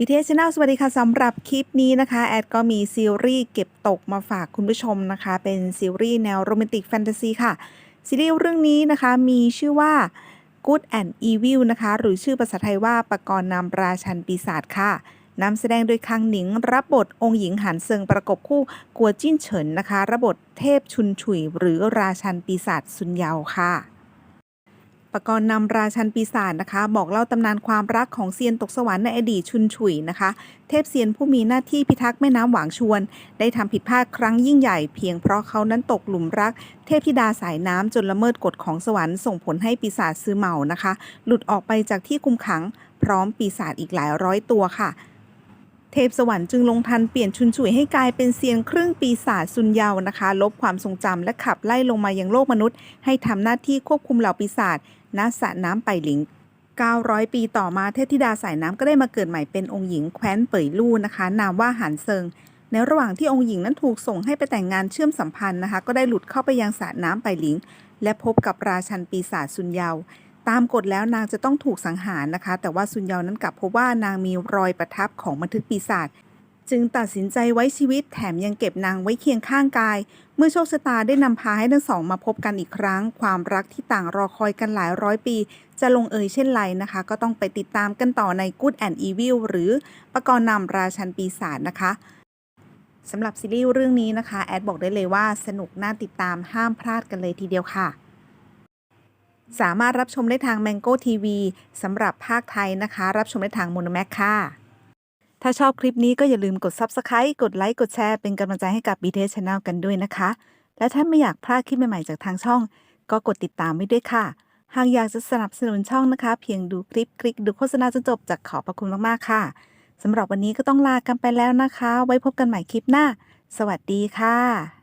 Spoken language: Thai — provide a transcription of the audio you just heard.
BTS Channel สวัสดีค่ะสำหรับคลิปนี้นะคะ แอดก็มีซีรีส์เก็บตกมาฝากคุณผู้ชมนะคะ เป็นซีรีส์แนวโรแมนติกแฟนตาซีค่ะ ซีรีส์เรื่องนี้นะคะมีชื่อว่า Good and Evil นะคะ หรือชื่อภาษาไทยว่าประกรณ์นำราชันปีศาจค่ะนำแสดงโดยคังหนิง รับบทองค์หญิงหันเซิงประกบคู่กัวจิ้นเฉินนะคะ รับบทเทพชุนฉุย หรือราชันปีศาจซุนเยาค่ะ ปกรณ์นำราชันปีศาจนะคะ บอกเล่าตำนานความรักของเซียนตกสวรรค์ในอดีตชุนฉุยนะคะ เทพเซียนผู้มีหน้าที่พิทักษ์แม่น้ำหวางชวน ได้ทำผิดพลาดครั้งยิ่งใหญ่เพียงเพราะเขานั้นตกหลุมรัก เทพธิดาสายน้ำจนละเมิดกฎของสวรรค์ส่งผลให้ปีศาจซื้อเหมานะคะ หลุดออกไปจากที่คุมขัง พร้อมปีศาจอีกหลายร้อยตัวค่ะ เทพสวรรค์จึงลงทันเปลี่ยนชุนฉุยให้กลายเป็นเซียนครึ่งปีศาจซุนเยานะคะ ลบความทรงจำและขับไล่ลงมายังโลกมนุษย์ ให้ทำหน้าที่ควบคุมเหล่าปีศาจณสระน้ำไปหลิง 900 ปีต่อมาเทพธิดาสายน้ำก็ได้มาเกิดใหม่เป็นองค์หญิงแคว้นเป่ยลู่นะคะ นามว่าหานเซิง ในระหว่างที่องค์หญิงนั้นถูกส่งให้ไปแต่งงานเชื่อมสัมพันธ์นะคะ ก็ได้หลุดเข้าไปยังสระน้ำไปหลิง และพบกับราชันปีศาจซุนเยา ตามกฎแล้วนางจะต้องถูกสังหารนะคะ แต่ว่าซุนเยานั้นกลับพบว่านางมีรอยประทับของบันทึกปีศาจจึงตัดสินใจไว้ชีวิตแถมยังเก็บนางไว้เคียงข้างกาย เมื่อโชคชะตาได้นำพาให้ทั้งสองมาพบกันอีกครั้ง ความรักที่ต่างรอคอยกันหลายร้อยปี จะลงเอยเช่นไรนะคะ ก็ต้องไปติดตามกันต่อใน Good and Evil หรือปกรณ์นำราชันปีศาจนะคะสำหรับซีรีส์เรื่องนี้นะคะ แอดบอกได้เลยว่าสนุกน่าติดตามห้ามพลาดกันเลยทีเดียวค่ะ สามารถรับชมได้ทาง Mango TV สำหรับภาคไทยนะคะ รับชมได้ทาง Monomax ค่ะ ถ้าชอบคลิปนี้ก็อย่าลืมกด Subscribe กดไลค์ กดแชร์ เป็นกำลังใจให้กับ BTS Channel กันด้วยนะคะ และถ้าไม่อยากพลาดคลิปใหม่ ๆ จากทางช่อง ก็กดติดตามไว้ด้วยค่ะ หากอยากจะสนับสนุนช่องนะคะ เพียงดูคลิปคลิกดูโฆษณาจนจบจากขอบพระคุณมากๆค่ะสำหรับวันนี้ก็ต้องลากันไปแล้วนะคะ ไว้พบกันใหม่คลิปหน้า สวัสดีค่ะ